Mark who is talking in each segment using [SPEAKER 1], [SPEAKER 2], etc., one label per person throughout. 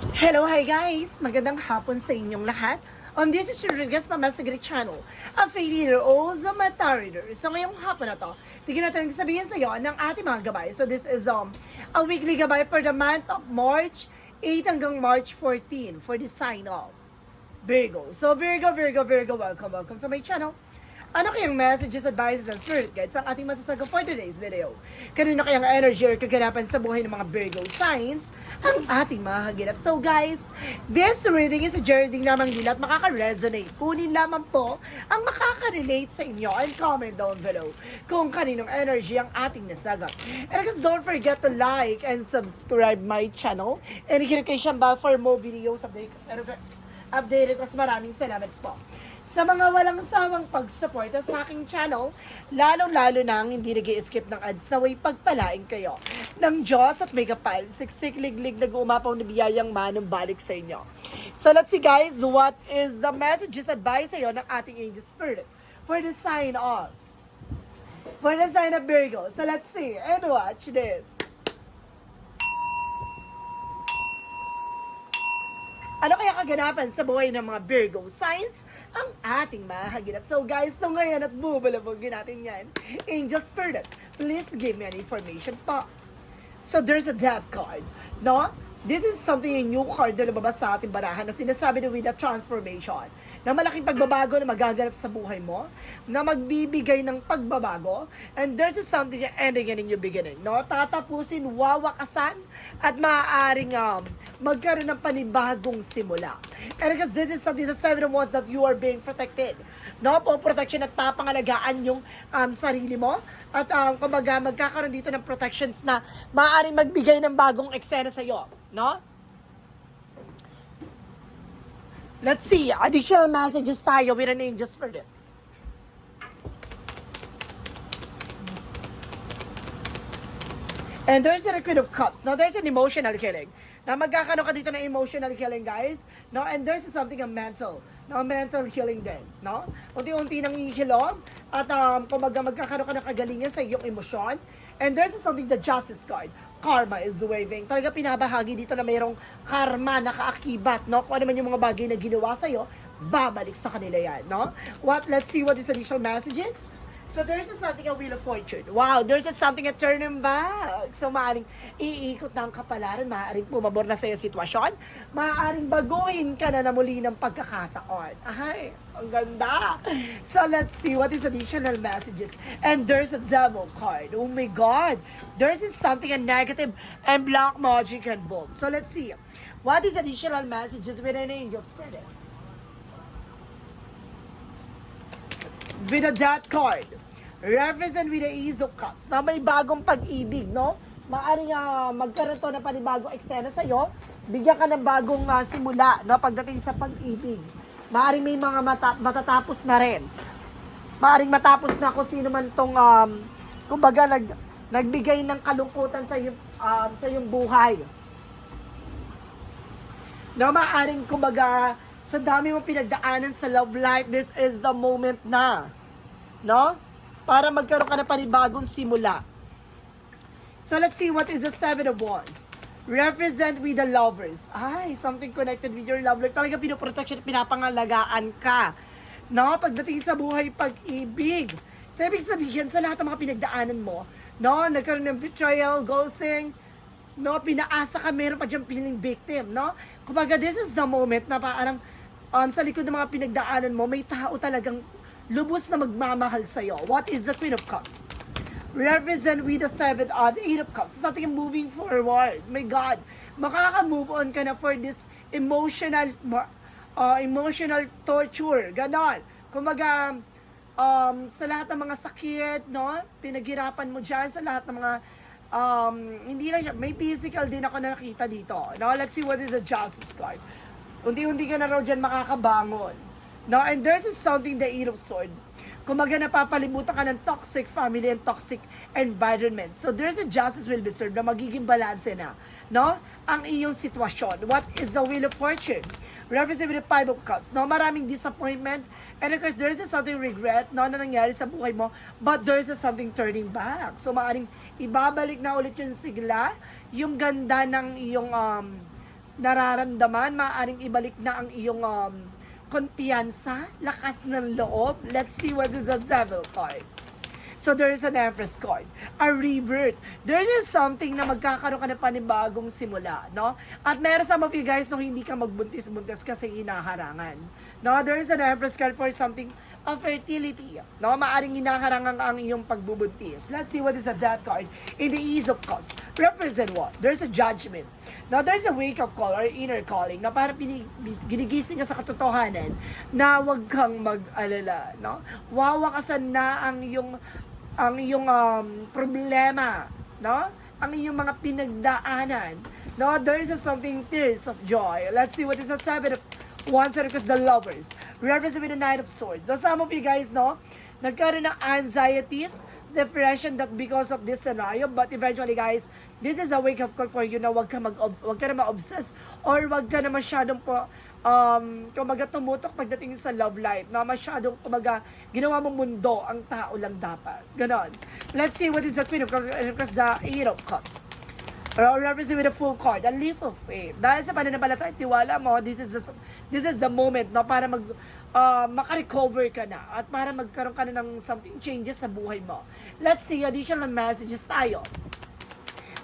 [SPEAKER 1] Hello, hi guys! Magandang hapon sa inyong lahat. On this is Rodriguez Mamasagrich Channel, a failure o Zamata reader. So ngayong hapon na to, tignan natin ang sabihin sa iyo ng ating mga gabay. So this is um, a weekly gabay for the month of March 8 hanggang March 14 for the sign of Virgo. So Virgo, Virgo, Virgo, welcome, welcome to my channel. Ano kayang messages, advices, and spirit guides ang ating masasagot for today's video? Kanino kayang energy or kaganapan sa buhay ng mga Virgo signs ang ating mahaginap? So guys, this reading is a journey lamang nila at makaka-resonate. Kunin lamang po ang makaka-relate sa inyo and comment down below kung kaninong energy ang ating nasagot. And guys, don't forget to like and subscribe my channel and notification bell for more videos update updated ko. Maraming salamat po sa mga walang sawang pagsuporta sa aking channel, lalong-lalo nang hindi nag skip ng ads na way pagpalain kayo ng Diyos at may kapal, siksik liglig nag-uumapaw na biyayang manong balik sa inyo. So let's see guys, what is the messages advice sa'yo ng ating angel spirit for the sign of for the sign of Virgo. So let's see and watch this. Ano kaya kaganapan sa buhay ng mga Virgo signs ang ating mahaginap? So guys, so ngayon at bubalabogin natin yan. Angel Spirit, please give me an information pa. So there's a death card, no? This is something a new card na lumabas sa ating barahan na sinasabi na with a transformation na malaking pagbabago na magaganap sa buhay mo, na magbibigay ng pagbabago, and there's something ending and a new beginning, no? Tatapusin, wawakasan, at maaaring um, magkaroon ng panibagong simula. And because this is something, the seven of wands that you are being protected. No? Po, protection at papangalagaan yung um, sarili mo. At um, kumbaga, magkakaroon dito ng protections na maaaring magbigay ng bagong eksena sa'yo. No? Let's see, additional messages tayo with an angel spirit. And there's a Queen of Cups. Now, there's an emotional killing. Na magkakaroon ka dito ng emotional killing, guys. No? And there's something a mental. No? Mental healing din. No? Unti-unti nang ihilom. At um, kumbaga magkakaroon ka ng kagalingan sa iyong emosyon. And there's something the Justice card. Karma is waving. Talaga pinabahagi dito na mayroong karma na kaakibat. No? Kung ano man yung mga bagay na ginawa sa'yo, babalik sa kanila yan. No? What? Let's see what is additional messages. So there's a something a wheel of fortune. Wow, there's a something a turn and back. So maaaring iikot ng kapalaran, maaaring pumabor na sa iyo sitwasyon, maaaring baguhin ka na na muli ng pagkakataon. Ay, ang ganda. So let's see what is additional messages. And there's a devil card. Oh my God. There's something a negative and black magic involved. So let's see. What is additional messages with an angel spirit? with a death card. Represent with the of Cups na may bagong pag-ibig, no? Maaring uh, magkaroon to na panibagong eksena sa'yo, bigyan ka ng bagong uh, simula, no? Pagdating sa pag-ibig. Maaring may mga mata- matatapos na rin. Maaring matapos na kung sino man tong, um, kumbaga, nag, nagbigay ng kalungkutan sa iyong, um, sa iyong buhay. No, maaring, kumbaga, sa dami mong pinagdaanan sa love life, this is the moment na. No? Para magkaroon ka na panibagong simula. So let's see what is the Seven of Wands. Represent with the lovers. Ay, something connected with your love life. Talaga pinoprotection at pinapangalagaan ka. No? Pagdating sa buhay, pag-ibig. So, ibig sabihin, sa lahat ng mga pinagdaanan mo, no? Nagkaroon ng betrayal, ghosting, no, pinaasa ka, meron pa dyan feeling victim, no? Kumbaga, this is the moment na parang um, sa likod ng mga pinagdaanan mo, may tao talagang lubos na magmamahal sa'yo. What is the Queen of Cups? Represent with the Seven, uh, the Eight of Cups. So, something moving forward. My God, makaka-move on ka na for this emotional, uh, emotional torture. Ganon. Kumbaga, um, sa lahat ng mga sakit, no? Pinaghirapan mo dyan, sa lahat ng mga um, hindi lang siya, may physical din ako na nakita dito. Now, let's see what is the justice card. Unti-unti ka na raw dyan makakabangon. No, and there's is something the eight of sword. Kumaga napapalibutan ka ng toxic family and toxic environment. So there's a justice will be served na magiging balanse na. No? Ang iyong sitwasyon. What is the wheel of fortune? Represent with the five of cups. No, maraming disappointment. And of course, there's a something regret no, na nangyari sa buhay mo. But there's a something turning back. So maaring ibabalik na ulit yung sigla, yung ganda ng iyong um, nararamdaman, maaaring ibalik na ang iyong um, kumpiyansa, lakas ng loob. Let's see what is the devil card. So there is an Empress card. A rebirth. There is something na magkakaroon ka ng panibagong simula, no? At meron some of you guys no hindi ka magbuntis-buntis kasi hinaharangan. No, there is an Empress card for something of fertility. No, maaring hinaharangan ang iyong pagbubuntis. Let's see what is a death card. In the ease of cause. Represent what? There's a judgment. Now, there's a wake-up call or inner calling na parang pinig, ginigising ka sa katotohanan na huwag kang mag-alala, no? Wawakasan na ang iyong ang iyong um, problema, no? Ang iyong mga pinagdaanan. No, there is a something tears of joy. Let's see what is a seven of wands and because the lovers. Represent with the nine of swords. Though some of you guys, no, nagkaroon ng anxieties, depression that because of this scenario, but eventually guys, this is a wake-up call for you na wag ka mag wag ka na ma-obsess or wag ka na masyadong po um, kumaga tumutok pagdating sa love life na masyadong kumaga ginawa mong mundo ang tao lang dapat. Ganon. Let's see what is the Queen of Cups and of course the Eight of Cups. Or represent with a full card, a leap of faith. Dahil sa pananampalataya at tiwala mo, this is the, this is the moment no, para mag, uh, makarecover ka na at para magkaroon ka na ng something changes sa buhay mo. Let's see additional messages tayo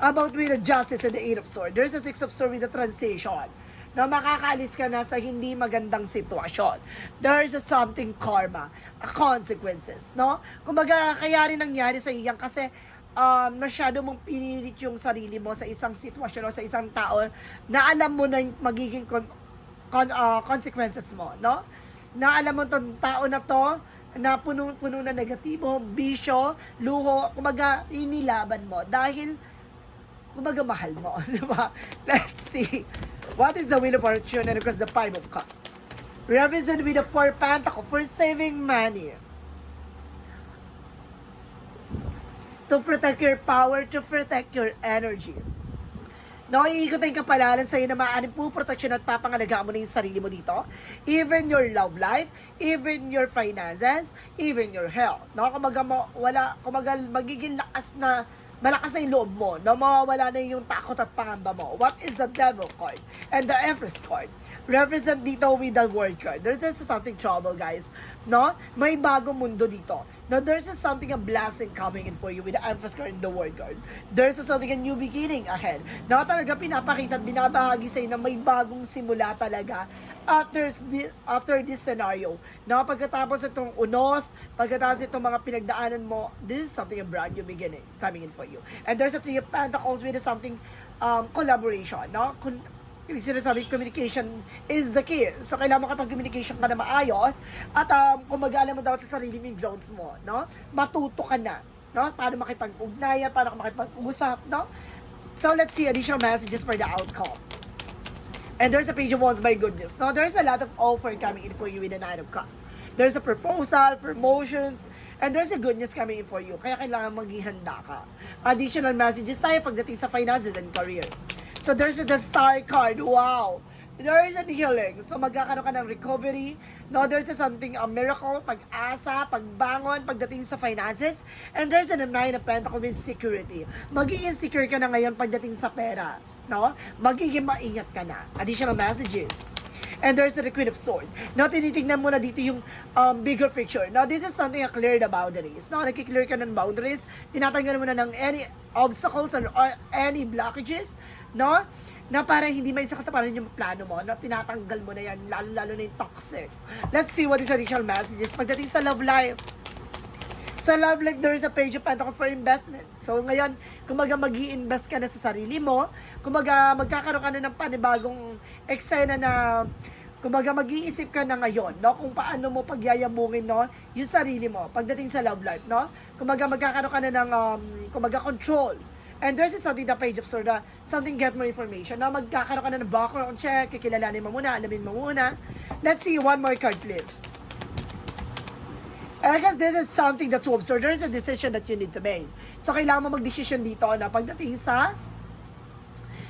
[SPEAKER 1] about with the justice and the eight of swords. There's a six of swords with the transition na makakaalis ka na sa hindi magandang sitwasyon. There's a something karma, a consequences, no? Kumbaga, kaya rin nangyari sa iyan kasi um, masyado mong pinilit yung sarili mo sa isang sitwasyon o sa isang tao na alam mo na magiging con- con- uh, consequences mo, no? Na alam mo tong tao na to, na puno-puno na negatibo, bisyo, luho, kumbaga, inilaban mo. Dahil kumbaga mahal mo, di ba? Let's see. What is the Wheel of Fortune and of course the Five of Cups? Represent with the Four Pentacle for saving money. To protect your power, to protect your energy. No, iikutin ka palalan sa'yo na maaaring po protection at papangalagaan mo na yung sarili mo dito. Even your love life, even your finances, even your health. No, kumaga wala, kumaga magiging lakas na malakas na yung loob mo, na mawawala na yung takot at pangamba mo. What is the devil card? And the empress card. Represent dito with the word card. There's just something trouble, guys. No? May bagong mundo dito. Now, there's just something, a blessing coming in for you with the empress card and the word card. There's just something, a new beginning ahead. Na talaga pinapakita at binabahagi sa'yo na may bagong simula talaga after this, after this scenario. Na pagkatapos itong unos, pagkatapos itong mga pinagdaanan mo, this is something a brand new beginning coming in for you. And there's a three of pentacles with something um, collaboration, no? Yung sinasabi, communication is the key. So, kailangan mo kapag communication ka na maayos at um, kung mag-alam mo dapat sa sarili mo yung grounds mo, no? Matuto ka na, no? Paano makipag-ugnayan, ka makipag-usap, no? So, let's see additional messages for the outcome. And there's a page of wands by goodness. Now, there's a lot of offer coming in for you with the Nine of Cups. There's a proposal, promotions, and there's a goodness coming in for you. Kaya kailangan maging handa ka. Additional messages tayo pagdating sa finances and career. So, there's the star card. Wow! There is a healing. So, magkakaroon ka ng recovery. No, there's a something, a miracle, pag-asa, pagbangon, pagdating sa finances. And there's a nine of pentacles with security. Magiging secure ka na ngayon pagdating sa pera. No? Magiging maingat ka na. Additional messages. And there's the Queen of Swords. Now, tinitingnan mo na dito yung um, bigger picture. Now, this is something na clear the boundaries. Now, nakiklear ka ng boundaries. Tinatanggal mo na ng any obstacles or, or any blockages. No? Na para hindi may sakit para yung plano mo, na tinatanggal mo na yan, lalo-lalo na yung toxic. Let's see what is additional messages. Pagdating sa love life, sa love life, there is a page of pentacle for investment. So ngayon, kumaga mag invest ka na sa sarili mo, kumaga magkakaroon ka na ng panibagong eksena na kumaga mag-iisip ka na ngayon, no? Kung paano mo pagyayabungin, no? Yung sarili mo, pagdating sa love life, no? Kumaga magkakaroon ka na ng, um, kumaga control. And there's something the page of of something get more information. No? Magkakaroon ka na ng background check, kikilalanin mo muna, alamin mo muna. Let's see one more card, please. And I guess this is something that to observe. There is a decision that you need to make. So, kailangan mo mag-decision dito na pagdating sa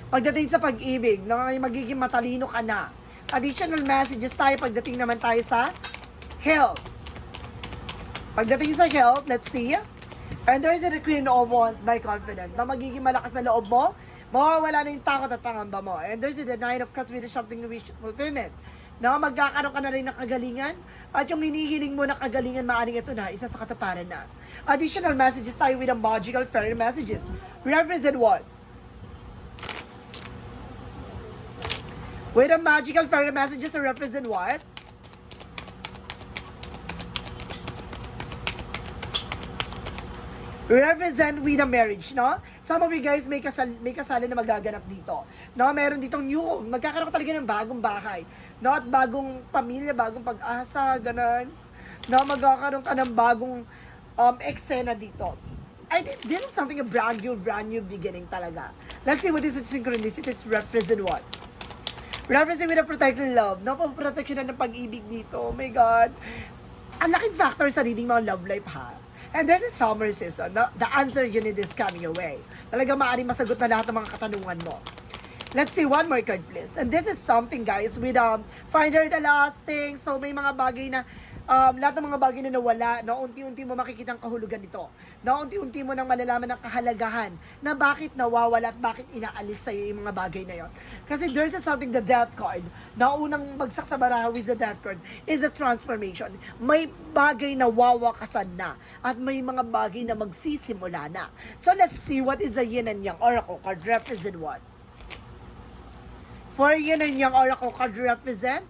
[SPEAKER 1] pagdating sa pag-ibig, na magiging matalino ka na. Additional messages tayo pagdating naman tayo sa health. Pagdating sa health, let's see. And there is a Queen of Wands by confident na magiging malakas na loob mo, Mawawala na yung takot at pangamba mo. And there's the nine of cups with something to reach fulfillment. No, magkakaroon ka na rin ng kagalingan at yung hinihiling mo na kagalingan, maaaring ito na, isa sa kataparan na. Additional messages tayo with the magical fairy messages. Represent what? With the magical fairy messages represent what? Represent with a marriage, no? Some of you guys may kasal may kasalan na magaganap dito. No, meron ditong new home. Magkakaroon ka talaga ng bagong bahay. No, at bagong pamilya, bagong pag-asa, ganun. No, magkakaroon ka ng bagong um, eksena dito. I think this is something a brand new, brand new beginning talaga. Let's see what is it synchronicities represent what? Represent with a protected love. No, protection na ng pag-ibig dito. Oh my God. Ang laking factor sa reading ang love life, ha? And there's a summer season. No? The answer you need is coming your way. Talaga maaaring masagot na lahat ng mga katanungan mo. Let's see one more card, please. And this is something, guys, with um, Finder the Lasting. So, may mga bagay na, um, lahat ng mga bagay na nawala, no, unti-unti mo makikita ang kahulugan nito. No, unti-unti mo nang malalaman ang kahalagahan na bakit nawawala at bakit inaalis sa'yo yung mga bagay na yon. Kasi there's a something, the death card, na unang bagsak sa baraha with the death card is a transformation. May bagay na wawakasan na at may mga bagay na magsisimula na. So, let's see what is the yin and yang oracle card represent what? For yin and yang oracle card represent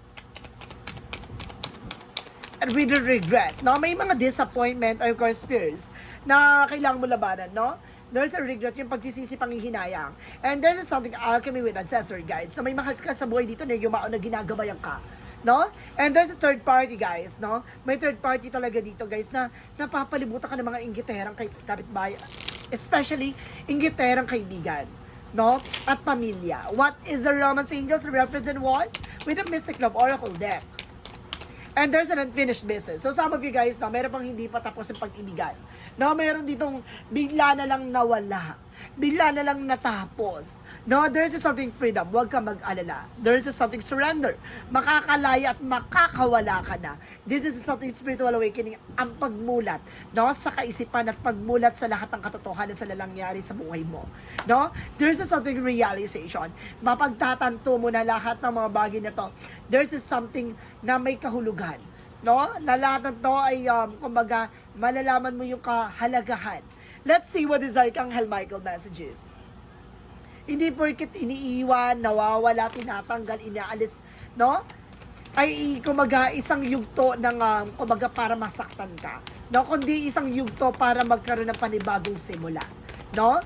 [SPEAKER 1] with regret. No, may mga disappointment or fears na kailangan mo labanan, no? There's a regret, yung pagsisisi panghihinayang. And there's something alchemy with ancestor guides. So may mahal ka sa buhay dito na yumao na ginagabayan ka. No? And there's a third party, guys, no? May third party talaga dito, guys, na napapalibutan ka ng mga inggiterang kay kapitbahay. Especially, inggiterang kaibigan. No? At pamilya. What is the Romance Angels represent what? With the Mystic Love Oracle deck. And there's an unfinished business. So some of you guys, no, meron pang hindi pa tapos yung pag-ibigan. No, meron ditong bigla na lang nawala. Bigla na lang natapos. No, there's a something freedom. Huwag ka mag-alala. There's a something surrender. Makakalaya at makakawala ka na. This is something spiritual awakening. Ang pagmulat. No, sa kaisipan at pagmulat sa lahat ng katotohanan sa lalangyari sa buhay mo. No, there's a something realization. Mapagtatanto mo na lahat ng mga bagay na to. There's a something na may kahulugan. No, na lahat ng to ay, um, kumbaga, malalaman mo yung kahalagahan. Let's see what is Archangel Michael messages. Hindi porket iniiwan, nawawala, tinatanggal, inaalis, no? Ay, kumaga, isang yugto ng, um, kumaga, para masaktan ka. No? Kundi isang yugto para magkaroon ng panibagong simula. No?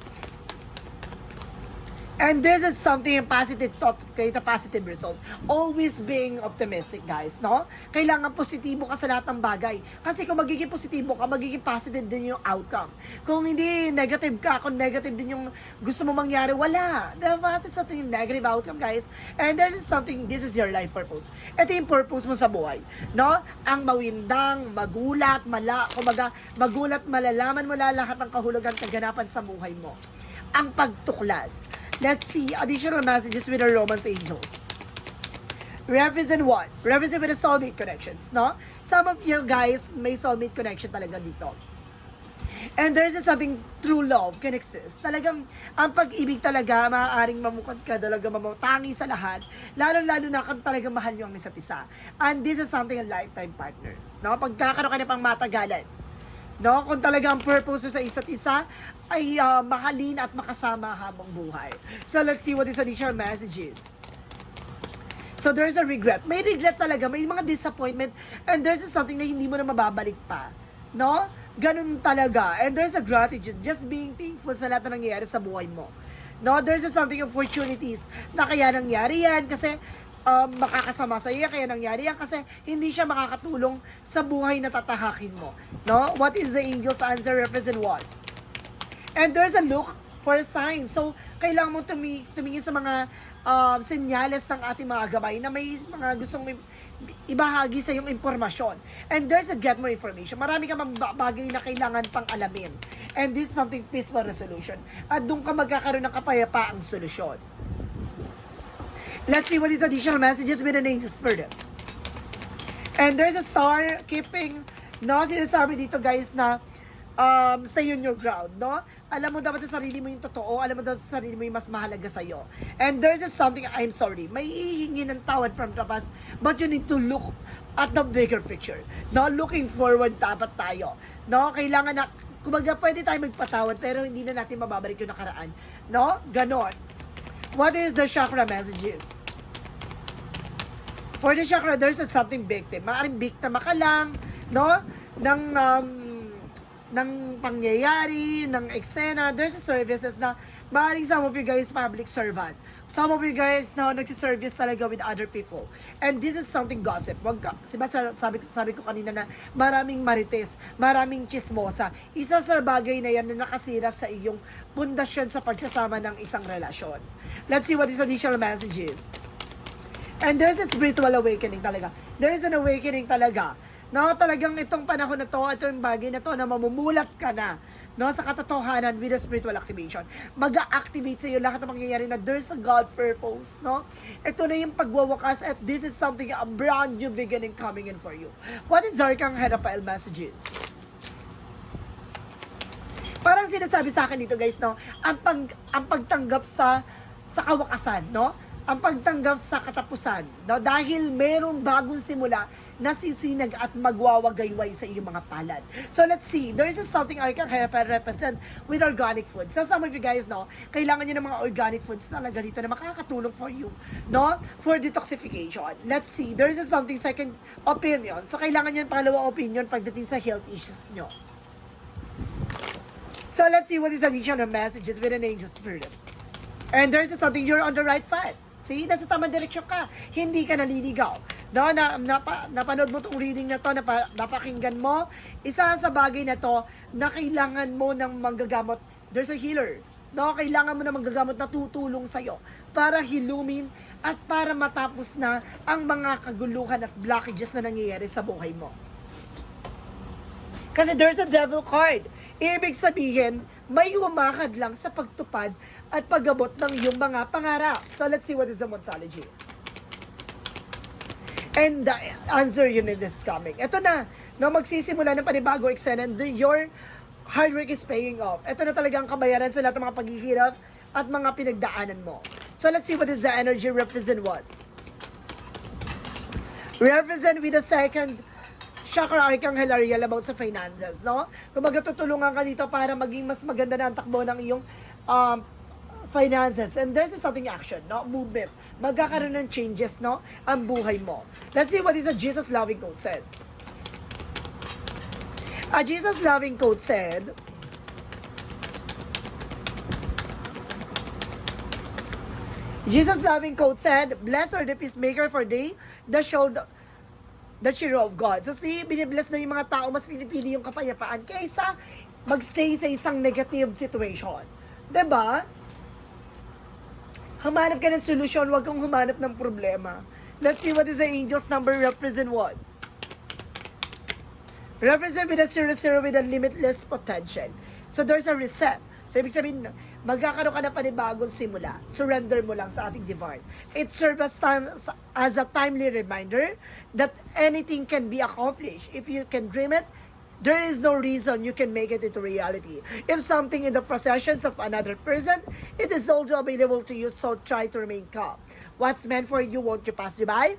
[SPEAKER 1] And this is something yung positive thought, create a positive result. Always being optimistic, guys, no? Kailangan positibo ka sa lahat ng bagay. Kasi kung magiging positibo ka, magiging positive din yung outcome. Kung hindi negative ka, kung negative din yung gusto mo mangyari, wala. Diba? This is something negative outcome, guys. And this is something, this is your life purpose. Ito yung purpose mo sa buhay, no? Ang mawindang, magulat, mala, kumaga, magulat, malalaman mo lahat ng kahulugan kaganapan sa buhay mo. Ang pagtuklas. Let's see additional messages with our Romance angels. Represent what? Represent with the soulmate connections, no? Some of you guys may soulmate connection talaga dito. And there's something true love can exist. Talagang ang pag-ibig talaga, maaaring mamukad ka talaga mamatangi sa lahat. Lalo-lalo na kung talaga mahal nyo ang isa't isa. And this is something a lifetime partner. No? Pagkakaroon ka na pang matagalan. No? Kung talaga ang purpose sa isa't isa ay ah, mahalin at makasama habang buhay. So let's see what is additional messages. So there's a regret. May regret talaga, may mga disappointment, and there's something na hindi mo na mababalik pa. No? Ganun talaga. And there's a gratitude, just being thankful sa lahat na nangyayari sa buhay mo. No? There's a something opportunities na kaya nangyari yan kasi um, makakasama sa iyo, kaya nangyari yan kasi hindi siya makakatulong sa buhay na tatahakin mo. No? What is the angel's answer represent what? And there's a look for a sign. So, kailangan mong tumi- tumingin sa mga um, senyales ng ating mga gabay na may mga gustong may, ibahagi sa yung impormasyon. And there's a get more information. Marami ka mga bagay na kailangan pang alamin. And this is something peaceful resolution. At doon ka magkakaroon ng kapayapaang solusyon. Let's see what is additional messages with an angel spirit. And there's a star keeping, no, sinasabi dito guys na um, stay on your ground, no? Alam mo dapat sa sarili mo yung totoo. Alam mo dapat sa sarili mo yung mas mahalaga sa'yo. And there's just something, I'm sorry, may hihingi ng tawad from the past, but you need to look at the bigger picture. No, looking forward dapat tayo. No, kailangan na, kumaga pwede tayo magpatawad, pero hindi na natin mababalik yung nakaraan. No, ganon. What is the chakra messages? For the chakra, there's something victim. Maaring biktima ka lang, no? Ng, um, ng pangyayari, ng eksena. There's a services na maaring some of you guys public servant. Some of you guys no, nagsiservice talaga with other people. And this is something gossip. Wag ka. Diba sa- sabi, sabi ko kanina na maraming marites, maraming chismosa. Isa sa bagay na yan na nakasira sa iyong pundasyon sa pagsasama ng isang relasyon. Let's see what is additional messages. And there's a spiritual awakening talaga. There is an awakening talaga. No, talagang itong panahon na to, itong bagay na to, na mamumulat ka na no, sa katotohanan with a spiritual activation. Mag-activate sa iyo lahat ng mangyayari na there's a God purpose, no? Ito na yung pagwawakas at this is something, a brand new beginning coming in for you. What is Zarkang Herapael messages? Parang sinasabi sa akin dito guys, no, ang, pag, ang pagtanggap sa sa kawakasan, no? Ang pagtanggap sa katapusan, no? Dahil merong bagong simula nasisinag at magwawagayway sa iyong mga palad. So let's see, there is something I can represent with organic food. So some of you guys know, kailangan nyo ng mga organic foods talaga dito na makakatulong for you, no? For detoxification. Let's see, there is something second opinion. So kailangan nyo ng pangalawang opinion pagdating sa health issues nyo. So let's see what is additional messages with an angel spirit. And there's something you're on the right path. See, nasa tamang direksyon ka. Hindi ka naliligaw. No, na, napa, napanood mo itong reading na to, napa, napakinggan mo. Isa sa bagay na to na kailangan mo ng manggagamot. There's a healer. No, kailangan mo ng manggagamot na tutulong sa'yo para hilumin at para matapos na ang mga kaguluhan at blockages na nangyayari sa buhay mo. Kasi there's a devil card. Ibig sabihin, may umakad lang sa pagtupad at pagabot ng iyong mga pangarap. So let's see what is the Monsology. And the answer yun is coming. Ito na, no, magsisimula ng panibago eksena and your hard work is paying off. Ito na talaga ang kabayaran sa lahat ng mga paghihirap at mga pinagdaanan mo. So let's see what is the energy represent what. Represent with the second chakra archanghel Ariel about sa finances, no? Kung magtutulungan ka dito para maging mas maganda na ang takbo ng iyong um, finances. And there's a something action, no? Movement. Magkakaroon ng changes, no? Ang buhay mo. Let's see what is a Jesus loving quote said. A Jesus loving quote said, Jesus loving quote said, Blessed are the peacemaker for they that show the, the cheer of God. So see, binibless na yung mga tao, mas pinipili yung kapayapaan kaysa magstay sa isang negative situation. ba? Humanap ka ng solusyon, huwag kang humanap ng problema. Let's see what is the angel's number represent what? Represent with a 00 with a limitless potential. So there's a reset. So ibig sabihin, magkakaroon ka na panibagong simula. Surrender mo lang sa ating divine. It serves as, time, as a timely reminder that anything can be accomplished. If you can dream it, there is no reason you can make it into reality. If something in the possessions of another person, it is also available to you, so try to remain calm. What's meant for you won't you pass you by?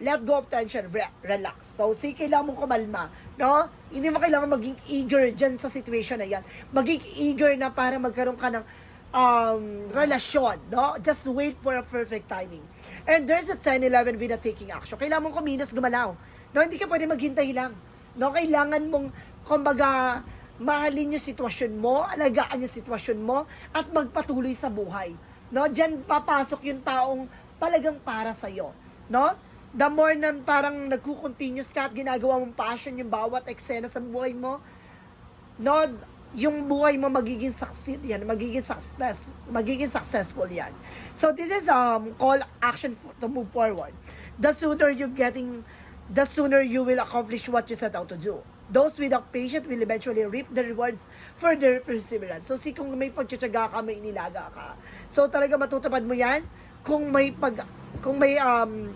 [SPEAKER 1] Let go of tension, re- relax. So, see, kailangan mong kumalma, no? Hindi mo kailangan maging eager dyan sa situation na yan. Maging eager na para magkaroon ka ng um, relasyon, no? Just wait for a perfect timing. And there's a 10-11 with a taking action. Kailangan mong kumilos, gumalaw. No, hindi ka pwede maghintay lang. No, kailangan mong, kumbaga, mahalin yung sitwasyon mo, alagaan yung sitwasyon mo, at magpatuloy sa buhay. No, diyan papasok yung taong talagang para sa iyo, no? The more na parang nagko-continuous ka at ginagawa mong passion yung bawat eksena sa buhay mo, no, yung buhay mo magiging succeed yan, magiging success, magiging successful yan. So this is um call action to move forward. The sooner you getting, the sooner you will accomplish what you set out to do. Those without patience will eventually reap the rewards for their perseverance. So si kung may pagtsatsaga ka, may inilaga ka. So talaga matutupad mo yan kung may pag, kung may um,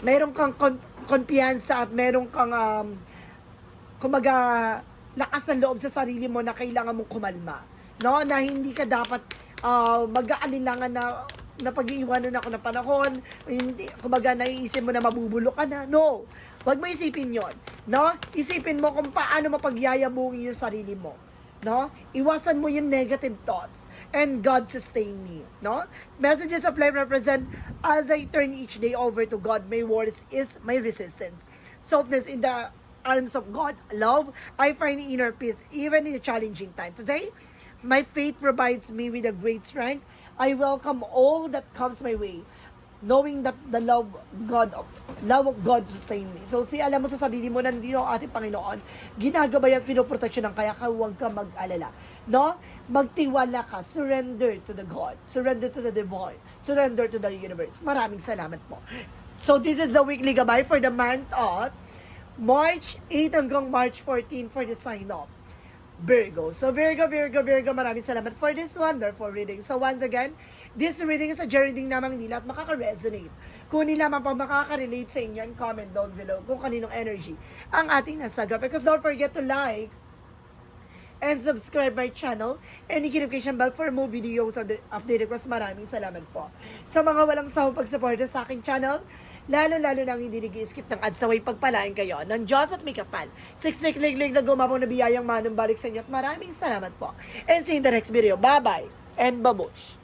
[SPEAKER 1] meron kang kon- kumpiyansa at meron kang um, kumaga lakas ng loob sa sarili mo na kailangan mong kumalma. No? Na hindi ka dapat uh, mag-aalinlangan na na pag-iiwanan ako ng panahon, hindi, kumbaga naiisip mo na mabubulo ka na. No. Huwag mo isipin yon No? Isipin mo kung paano mapagyayabungin yung sarili mo. No? Iwasan mo yung negative thoughts and God sustain me. No? Messages of life represent as I turn each day over to God, my words is my resistance. Softness in the arms of God, love, I find inner peace even in a challenging time. Today, my faith provides me with a great strength. I welcome all that comes my way, knowing that the love God of love of God sustain me. So, si alam mo sa sarili mo, nandito ang ating Panginoon, ginagabay at pinoproteksyon ng kaya ka, huwag ka mag-alala. No? Magtiwala ka, surrender to the God, surrender to the divine, surrender to the universe. Maraming salamat po. So, this is the weekly gabay for the month of March 8 hanggang March 14 for the sign-off. Virgo. So Virgo, Virgo, Virgo, maraming salamat for this wonderful reading. So once again, this reading is a reading namang nila at makaka-resonate. Kung hindi naman pa makaka-relate sa inyo, and comment down below kung kaninong energy ang ating nasaga. Because don't forget to like and subscribe my channel and notification bell for more videos updated ko. Maraming salamat po. Sa mga walang sawang pagsuporta sa aking channel, lalo-lalo nang hindi nag-skip ng ads away pagpalain kayo ng Diyos at may kapal. Siksik-liglig na gumapong na biyayang manong balik sa inyo at maraming salamat po. And see you in the next video. Bye-bye and babush!